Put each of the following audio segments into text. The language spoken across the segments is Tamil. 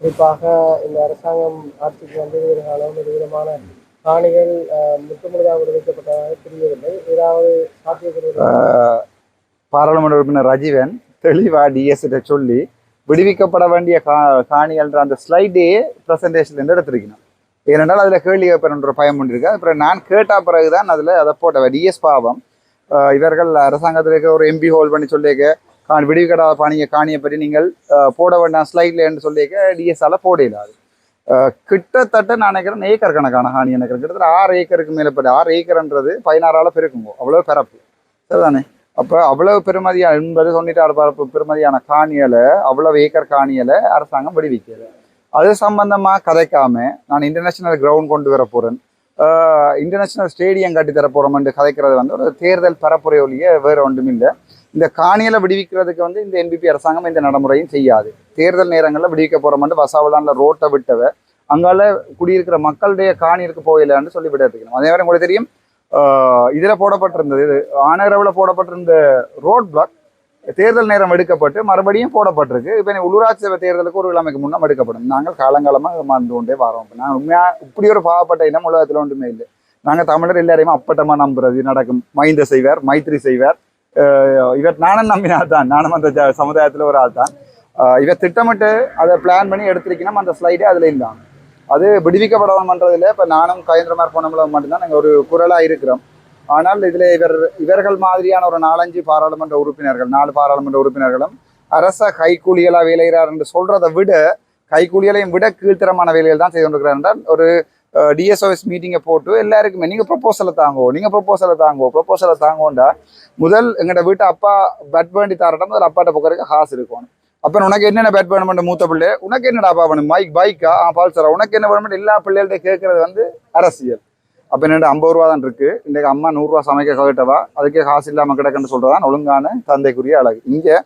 குறிப்பாக இந்த அரசாங்கம் ஆட்சிக்கு வந்தது ஒரு காலம் ஒரு விதமான காணிகள் அஹ், முற்றுமுழுதாக விடுவிக்கப்பட்டதாக தெரியவில்லை. ஏதாவது பாராளுமன்ற உறுப்பினர் ரஜீவன் தெளிவா டிஎஸ்கிட்ட சொல்லி விடுவிக்கப்பட வேண்டிய கா காணிகள்ன்ற அந்த ஸ்லைடே ப்ரெசன்டேஷன்ல இருந்து எடுத்திருக்கணும். ஏனென்றால் அதில் கேள்வி கேட்பேன்ற பயம் ஒன்று இருக்கு. அப்புறம் நான் கேட்ட பிறகுதான் அதில் அதை போட்ட டிஎஸ் பாவம் ஆஹ் இவர்கள் அரசாங்கத்தில் இருக்க ஒரு எம்பி ஹோல்ட் பண்ணி சொல்லியிருக்க காணி விடுவிக்கடாத பாணியை காணியை பற்றி நீங்கள் போட வேண்டாம் ஸ்லைட்ல என்று சொல்லியிருக்க டிஎஸ்ஆல போட இல்லாது கிட்டத்தட்ட நான் நினைக்கிறேன் ஏக்கர் கணக்கான காணி நினைக்கிறேன் கிட்டத்தட்ட ஆறு ஏக்கருக்கு மேலே போய் ஆறு ஏக்கர்ன்றது பதினாறால பெருக்குங்கோ அவ்வளோ பரப்பு. சரிதானே? அப்போ அவ்வளவு பெருமதியா எண்பது தொண்ணூற்றாறு பரப்பு பெருமதியான காணியலை அவ்வளவு ஏக்கர் காணியலை அரசாங்கம் விடுவிக்கலை. அது சம்பந்தமாக கதைக்காம நான் இன்டர்நேஷ்னல் கிரவுண்ட் கொண்டு வர போகிறேன் இன்டர்நேஷ்னல் ஸ்டேடியம் கட்டி தர போறோம்னு கதைக்கிறது வந்து ஒரு தேர்தல் பரப்புரை ஒழிய வேறு ஒன்றும் இல்லை இந்த காணியில் விடுவிக்கிறதுக்கு வந்து இந்த என்பிபி அரசாங்கம் இந்த நடைமுறையும் செய்யாது. தேர்தல் நேரங்களில் விடுவிக்க போறோம்னு வசாவலான ரோட்டை விட்டவ அங்கால குடியிருக்கிற மக்களுடைய காணியிற்கு போகலான்னு சொல்லி விட அதே மாதிரி உங்களுக்கு தெரியும். இதில் போடப்பட்டிருந்தது இது ஆனரவில் போடப்பட்டிருந்த ரோட் பிளாக் தேர்தல் நேரம் எடுக்கப்பட்டு மறுபடியும் போடப்பட்டிருக்கு. இப்போ உள்ளூராட்சி சபை தேர்தலுக்கு ஒரு கிழமைக்கு முன்னம் எடுக்கப்படும். நாங்கள் காலங்காலமாக மறந்து கொண்டே வரோம். நாங்கள் உண்மையாக இப்படி ஒரு பாவப்பட்ட இனம் உலகத்தில் ஒன்றுமே இல்லை. நாங்கள் தமிழர் எல்லாரையுமே அப்பட்டமாக நம்புறது நடக்கும். மைந்த செய்வார் மைத்ரி செய்வார். இவர் நானும் நம்பினார் தான். நானும் அந்த ஜ- சமுதாயத்தில் ஒரு ஆள் தான். இவர் திட்டமிட்டு அதை பிளான் பண்ணி எடுத்திருக்கணும் அந்த ஸ்லைடே அதில் இருந்தாங்க அது விடுவிக்கப்படணும்ன்றதுல இப்போ நானும் கயந்திரமார் பொன்னம்பலம் மட்டும்தான். நாங்கள் ஒரு குரலாக இருக்கிறோம். ஆனால் இதில் இவர் இவர்கள் மாதிரியான ஒரு நாலஞ்சு பாராளுமன்ற உறுப்பினர்கள் நாலு பாராளுமன்ற உறுப்பினர்களும் அரச கைக்கூலிகளாக வேலைகிறார் என்று சொல்கிறத விட கைக்கூலிகளையும் விட கீழ்த்தரமான வேலைகள் தான் செய்து கொண்டிருக்கிறார் என்றால் ஒரு டிஎஸ்ஓஎஸ் மீட்டிங்கை போட்டு எல்லாருக்குமே நீங்கள் ப்ரொப்போசலை தாங்கோ நீங்கள் ப்ரொப்போசலை தாங்கோ ப்ரொப்போசலை தாங்கோண்டா முதல் எங்கள்கிட்ட வீட்டு அப்பா பெட் வேண்டி தாரட்டா முதல் அப்பாட்ட போக்குறதுக்கு காசு இருக்கணும். அப்போ உனக்கு என்னென்ன பேட் பண்ண மூத்த பிள்ளை உனக்கு என்னடா அப்பா பண்ணு மைக் பைக்கா ஆ? பால்சரா உனக்கு என்ன பண்ண எல்லா பிள்ளைகள்ட்ட கேட்கறது வந்து அரசியல். அப்போ என்னோட ஐம்பது ரூபா தான் இருக்குது இன்றைக்கு அம்மா நூறுரூவா சமைக்க கவிட்டவா அதுக்கே காசு இல்லாமல் கிடக்குன்னு சொல்கிறதான் ஒழுங்கான தந்தைக்குரிய அழகு. இங்கே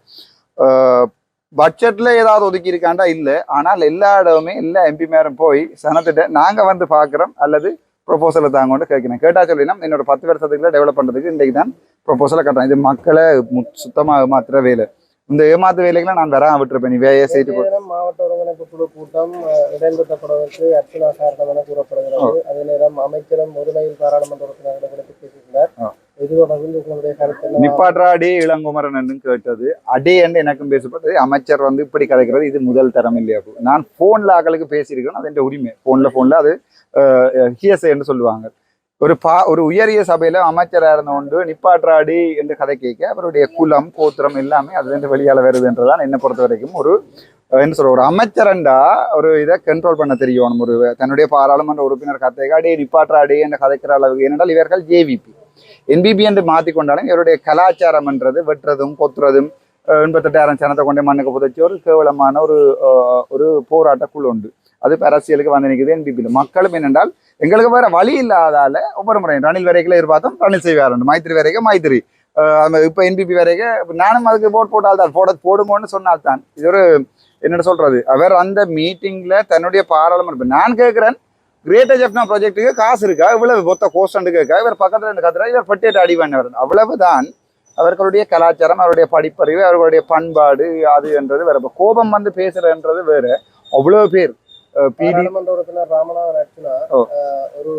பட்ஜெட்ல ஏதாவது ஒதுக்கி இருக்காண்டா இல்லை. ஆனால் எல்லா இடமுமே எல்லா எம்பி மேரும் போய் சனத்திட்ட நாங்கள் வந்து பார்க்குறோம் அல்லது ப்ரொபோசலை தாங்கன்னு கேட்கிறேன். கேட்டா சொல்லினா என்னோட பத்து வருஷத்துக்குள்ள டெவலப் பண்ணுறதுக்கு இன்றைக்கு தான் ப்ரொபோசலை கட்டுறேன் இது மக்களை மு- சுத்தமா ஏமாத்துற வேலை. இந்த ஏமாத்து வேலைகளை நான் வராம விட்டுருப்பேன். நீ வேலையை செய்து மாவட்ட ஒருங்கிணைப்பு குழு கூட்டம் இடைநிறுத்தப்படுவதற்கு அர்ச்சனா காரணம் என கூறப்படுகிறது. அதே நேரம் அமைச்சரும் ஒருமையில் பாராளுமன்ற உறுப்பினர்களை குறித்து நிப்பாட்ரா அடே இளங்குமரன் என்று கேட்டது. அடே என்று எனக்கும் பேசப்பட்டது. அமைச்சர் வந்து இப்படி கதைக்கிறது இது முதல் தரம் இல்லையா? அப்போ. நான் போன்ல ஆக்களுக்கு பேசியிருக்கேன் அது என் உரிமை. போன்ல போன்ல அது ஹியசை என்று சொல்லுவாங்க. ஒரு பா ஒரு உயரிய சபையில அமைச்சராக இருந்த கொண்டு நிப்பாற்றாடி என்று கதை கேட்க அவருடைய குலம் கோத்திரம் எல்லாமே அதுல இருந்து வெளியால வருதுன்றதான் என்னை பொறுத்த வரைக்கும் ஒரு என்ன சொல்ற ஒரு அமைச்சரண்டா ஒரு இதை கண்ட்ரோல் பண்ண தெரியும். ஒரு தன்னுடைய பாராளுமன்ற உறுப்பினர் கதைக்கு அடே நிப்பாற்றாடி என்று கதைக்கிற அளவுக்கு. ஏனென்றால் இவர்கள் ஜேவிபி என்பிபி என்று மாற்றி கொண்டாலும் இவருடைய கலாச்சாரம் என்றது வெட்டுறதும் கொத்துறதும் எண்பத்தெட்டாயிரம் சனத்தை கொண்டே மண்ணுக்கு புதைச்சி ஒரு கேவலமான ஒரு ஒரு போராட்ட குழு உண்டு. அது இப்ப அரசியலுக்கு வந்து நிற்குது என்பிபியில். மக்களும் என்னென்றால் எங்களுக்கு வேற வழி இல்லாதால ஒவ்வொரு முறையும் ரணில் வரைக்கும் எதிர்பார்த்தோம் ரணில் செய்வார் மைத்திரி வரைக்கும் மைத்திரி. இப்போ என்பிபி வரைக்கும் நானும் அதுக்கு போட் போட்டால் தான் போட போடுங்கன்னு சொன்னால் தான். இது ஒரு என்ன சொல்றது? அவர் அந்த மீட்டிங்ல தன்னுடைய பாராளுமன்ற நான் கேட்குறேன் கிரேட்டர் ஜெப்னா ப்ராஜெக்ட்டுக்கு காசு இருக்கா? இவ்வளவு மொத்த கோஸ்டண்டு கேட்கா இவர் பக்கத்துல இருந்து கத்துறா இவர் பட்டியட்டு அடி பண்ணவர் அவ்வளவுதான். அவர்களுடைய கலாச்சாரம் அவருடைய படிப்பறிவு அவர்களுடைய பண்பாடு அது என்றது வேற. கோபம் வந்து பேசுறன்றது வேற. அவ்வளவு பேர். பிடி ராமநாதன். அஹ், ஒரு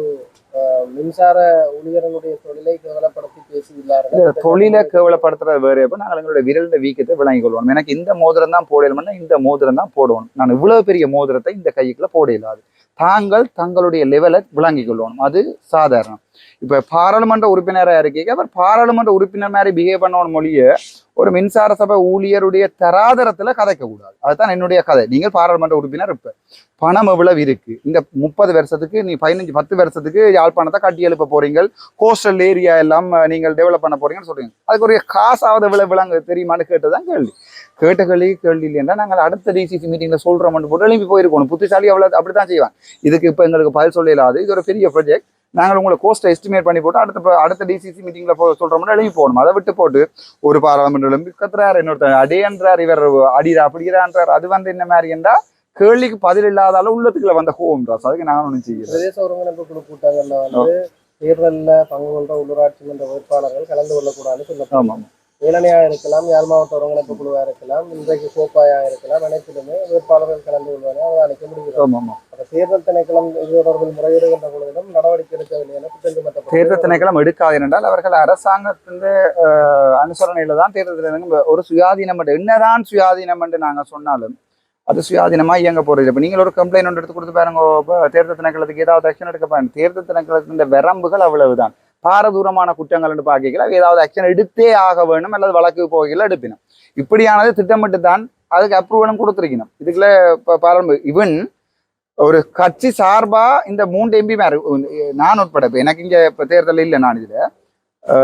மின்சார ஊழியர்களுடைய தொழிலை கேவலப்படுத்தி பேசியுள்ளார்கள். தொழிலை கேவலப்படுத்துறது வேறு. இப்ப நாங்கள் எங்களுடைய விரல்ட வீக்கத்தை விளங்கிக் கொள்வோம். எனக்கு இந்த மோதிரம் தான் போடணும்னா இந்த மோதிரம் தான் போடுவோம் நான் இவ்வளவு பெரிய மோதிரத்தை இந்த கைக்குள்ள போட இல்லாது. தாங்கள் தங்களுடைய லெவலை விளங்கிக் கொள்ளணும். அது சாதாரணம். இப்போ பாராளுமன்ற உறுப்பினராக இருக்கீங்க. அவர் பாராளுமன்ற உறுப்பினர் மாதிரி பிஹேவ் பண்ணவன் மொழிய ஒரு மின்சார சபை ஊழியருடைய தராதரத்துல கதைக்க கூடாது. அதுதான் என்னுடைய கதை. நீங்கள் பாராளுமன்ற உறுப்பினர் இருப்ப. பணம் எவ்வளவு இருக்கு? இந்த முப்பது வருஷத்துக்கு நீ பதினஞ்சு பத்து வருஷத்துக்கு யாழ்ப்பாணத்தை கட்டி எழுப்ப போறீங்க கோஸ்டல் ஏரியா எல்லாம் நீங்கள் டெவலப் பண்ண போறீங்கன்னு சொல்றீங்க. அதுக்கு ஒரு காசாவது எவ்வளவு விளங்க தெரியுமான்னு கேட்டுதான் கேள்வி. கேட்ட கேள்வி கேள்வி இல்லைன்னா நாங்கள் அடுத்த டிசிசி மீட்டிங்ல சொல்றோம்னு போட்டு எழுப்பி போயிருக்கணும். புத்திசாலி அவ்வளவு அப்படித்தான் செய்வான் இதுக்கு இப்ப எங்களுக்கு பதில் சொல்ல இல்லாது இது ஒரு பெரிய ப்ரொஜெக்ட் நாங்கள் உங்களை கோஸ்ட்டை எஸ்டிமேட் பண்ணி போட்டு அடுத்த அடுத்த டிசிசி மீட்டிங்ல போ சொல்றோம்னா எழுப்பி போகணும். அதை விட்டு போட்டு ஒரு பாராளுமன்ற எழுப்பி கத்துறாரு இன்னொருத்தர். அடேன்றார் இவர் அடிரா அப்படிங்கிறான்றார் அது வந்து என்ன மாதிரி என்றா கேள்விக்கு பதில் இல்லாதால உள்ளத்துக்குள்ள வந்த ஹோம் ராஸ் அதுக்கு நாங்கள் ஒன்றும் செய்யல. பிரதேச ஒருங்கிணைப்பு குழு கூட்டங்கள்ல வந்து தேர்தல்ல பங்கு கொண்ட உள்ளூராட்சி மன்ற வேட்பாளர்கள் கலந்து கொள்ளக்கூடாதுன்னு சொல்லப்படும் ஆமாம். இளநியா இருக்கலாம் யாழ் மாவட்ட ஒருங்கிணைப்பு குழுவா இருக்கலாம் இன்றைக்கு கோப்பாயா இருக்கலாம் அனைத்திலுமே வேட்பாளர்கள் கலந்து அவதானிக்க முடிகிறது. ஆமா ஆமா. அப்ப தேர்தல் திணைக்களம் இது தொடர்பில் முறையிடுகின்ற பொழுதிலும் நடவடிக்கை எடுக்கவில்லை என குற்றம் சுமத்தப்பட்டது. தேர்தல் திணைக்களம் எடுக்காது என்றால் அவர்கள் அரசாங்கத்தின் அனுசரணையில தான் தேர்தல் திணைக்களம் ஒரு சுயாதீனம் என்னதான் சுயாதீனம் என்று நாங்க சொன்னாலும் அது சுயாதீனமா இயங்க போறது இப்ப நீங்கள் ஒரு கம்ப்ளைண்ட் ஒன்று எடுத்து கொடுத்து பாருங்க தேர்தல் திணைக்களத்துக்கு ஏதாவது ஆக்ஷன் எடுக்க பாருங்க. தேர்தல் திணைக்களத்தின் வரம்புகள் அவ்வளவுதான். பாரதூரமான குற்றங்கள் என்று பார்க்கல ஏதாவது ஆக்ஷன் எடுத்தே ஆக வேணும் அல்லது வழக்கு போகையில் எடுப்பினும். இப்படியானது திட்டமிட்டு தான் அதுக்கு அப்ரூவலும் கொடுத்துருக்கணும். இதுக்குள்ள இப்போ இவன் ஒரு கட்சி சார்பா இந்த மூன்று எம்பி மேர் நான் உட்பட இப்போ எனக்கு இங்க இப்ப தேர்தல் இல்லை நான் இதுல.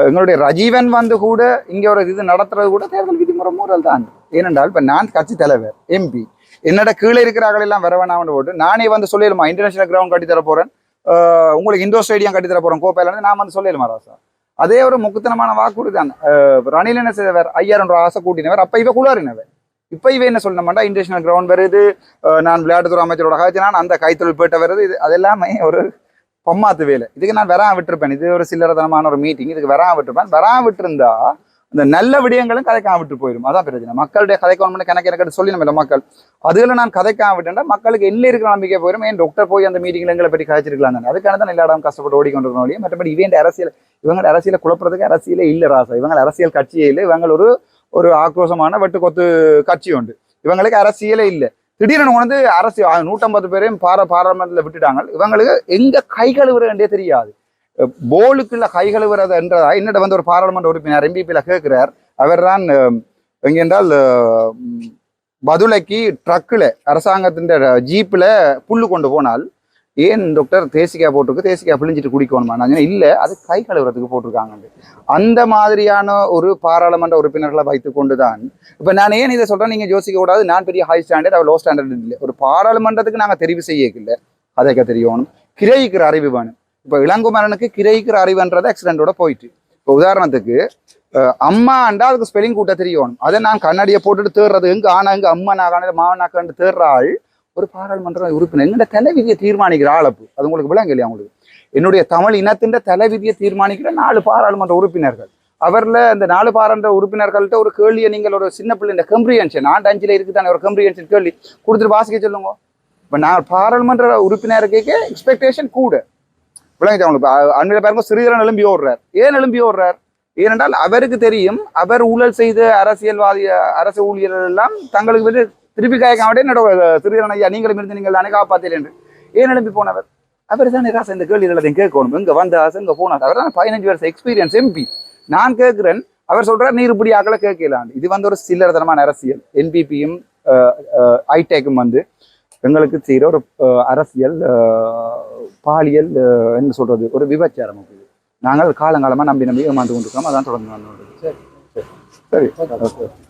எங்களுடைய ரஜீவன் வந்து கூட இங்க ஒரு இது நடத்துறது கூட தேர்தல் விதிமுறை மூறல் தான். ஏனென்றால் இப்ப நான் கட்சி தலைவர் எம்பி என்னோட கீழே இருக்கிறார்கள் எல்லாம் வர வேணாம்னு போட்டு நானே வந்து சொல்லிடுமா இன்டர்நேஷனல் கிரவுண்ட் கட்டி தர போறேன். உங்களுக்கு இண்டோர் ஸ்டேடியம் கட்டி தர போறேன் கோப்பையில நான் வந்து சொல்லிடுமா ராசா. அதே ஒரு முக்குத்தனமான வாக்குறுதி தான். ரணில் என்ன செய்தவர்? ஐயாயிரம் ரூபா ஆசை கூட்டினவர். அப்போ இவ குளாரினவர் இப்ப இவ என்ன சொல்லணுமாண்டா இன்டர்நேஷனல் கிரவுண்ட் வருது. நான் விளையாட்டுத்துறை அமைச்சரோட காய்ச்சி நான் அந்த கைத்தொழில் போயிட்ட வருது. இது அதெல்லாமே ஒரு பொம்மாத்து வேலை. இதுக்கு நான் வெறான் விட்டுருப்பேன். இது ஒரு சில்லறதனமான ஒரு மீட்டிங் இதுக்கு வெறான் விட்டுருப்பேன். வெறான் விட்டுருந்தா இந்த நல்ல விடயங்களும் கதைக்காம விட்டு போயிடும் அதான் பிரச்சனை. மக்களுடைய கதைக்கணும் கணக்கு எனக்கு சொல்லி நம்ம மக்கள். அதுல நான் கதைக்காம விட்டேன்டா மக்களுக்கு என்ன இருக்கிற நம்பிக்கை போயிடும் ஏன் டாக்டர் போய் அந்த மீட்டிங்ல எங்களை பற்றி கதைச்சிருக்கலாம் தானே? அதுக்கான தான் எல்லா இடம் கஷ்டப்பட்டு ஓடிக்கொண்டிருக்கோம் ஒழிய மற்றபடி இவங்க அரசியல் இவங்க அரசியலை குழப்பறதுக்கு அரசியலே இல்லை ராசா. இவங்க அரசியல் கட்சியே இல்லை. இவங்க ஒரு ஒரு ஆக்ரோஷமான வெட்டு கொத்து கட்சி உண்டு. இவங்களுக்கு அரசியலே இல்லை. திடீர்னு வந்து அரசு நூற்றம்பது பேரையும் பார பாராளுமன்றத்தில் விட்டுட்டாங்க. இவங்களுக்கு எங்க கை கழுவுறதே தெரியாது. போலுக்குள்ள கை கழுவுறது என்றதா? என்னிட வந்து ஒரு பாராளுமன்ற உறுப்பினர் எம்பிபியில் கேட்கிறார். அவர் தான் எங்கென்றால் பதுளைக்கு ட்ரக்கில் அரசாங்கத்தின் ஜீப்பில் புல்லு கொண்டு போனால் ஏன் டாக்டர் தேசிக்காய் போட்டிருக்கு? தேசிக்காய் பிழிஞ்சிட்டு குடிக்கணுமா? நான் இல்லை அது கை கழுவுறதுக்கு போட்டிருக்காங்க அந்த மாதிரியான ஒரு பாராளுமன்ற உறுப்பினர்களை வைத்துக்கொண்டு தான் இப்போ நான் ஏன் இதை சொல்றேன்? நீங்கள் யோசிக்க கூடாது. நான் பெரிய ஹை ஸ்டாண்டர்ட் அவர் லோ ஸ்டாண்டர்ட் இல்லை. ஒரு பாராளுமன்றத்துக்கு நாங்கள் தெரிவு செய்யக்கில்லை. அதைக்க தெரியணும் கிரயிக்கிற அறிவு வேணும். இப்போ இளங்குமரனுக்கு கிரகிக்கிற அறிவுன்றது ஆக்சிடென்ட்டோட போயிட்டு. இப்போ உதாரணத்துக்கு அம்மா அண்டா அதுக்கு ஸ்பெல்லிங் கூட்ட தெரியணும் அதை நான் கண்ணாடியை போட்டுட்டு தேடுறது எங்கே ஆனா எங்கே அம்மா நான் மாவனாக்கான்னு மாவனாக்காண்டு தேடுற ஆள் ஒரு பாராளுமன்ற உறுப்பினர் எங்கட தலைவிதியை தீர்மானிக்கிற ஆளப்பு அது உங்களுக்கு விளங்க இல்லையா உங்களுக்கு? என்னுடைய தமிழ் இனத்தின் தலைவிதியை தீர்மானிக்கிற நாலு பாராளுமன்ற உறுப்பினர்கள். அவரில் இந்த நாலு பாராளுமன்ற உறுப்பினர்கள்ட்ட ஒரு கேள்வியை நீங்கள் ஒரு சின்ன பிள்ளை இந்த கம்ப்ரிஹென்ஷன் ஆண்டு அஞ்சில் இருக்குதானே ஒரு கம்ப்ரிஹென்ஷன் கேள்வி. கொடுத்துட்டு வாசிக்க சொல்லுங்க. இப்போ நான் பாராளுமன்ற உறுப்பினருக்கு எக்ஸ்பெக்டேஷன் கூட. விளங்கிச்சா அவங்களுக்கு அ- பாருங்க சிறிதரன் எழும்பி ஓடுறார். ஏன் எழும்பி ஓடுறார்? ஏனென்றால் அவருக்கு தெரியும் அவர் ஊழல் செய்த அரசியல்வாதி அரசு ஊழியர்கள் எல்லாம் தங்களுக்கு வந்து திருப்பி காயக்காமட்டே என்னோட சிறிதரன் ஐயா நீங்களும் இருந்து நீங்கள் தானே காப்பாத்தீர் என்று. ஏன் எழும்பி போனவர்? அவர் தான் ராசா இந்த கேள்வி எல்லாத்தையும் கேட்கணும். இங்கே வந்த ஆசை எங்க அவர் தான் பதினஞ்சு வருஷம் எக்ஸ்பீரியன்ஸ் எம்பி நான் கேட்குறேன் அவர் சொல்கிறார் நீர் இப்படி ஆக்களை கேட்கலான்னு இது வந்து ஒரு சில்லறதனமான அரசியல். என்பிபியும் ஐடெக்கும் வந்து எங்களுக்கு செய்கிற ஒரு அரசியல் பாலியல் என்ன சொல்றது ஒரு விபச்சாரம் இது. நாங்கள் காலங்காலமா நம்பி நம்பி ஏமாந்து கொண்டிருக்கோம். அதான் தொடர்ந்து வந்து. சரி. சரி. ஓகே.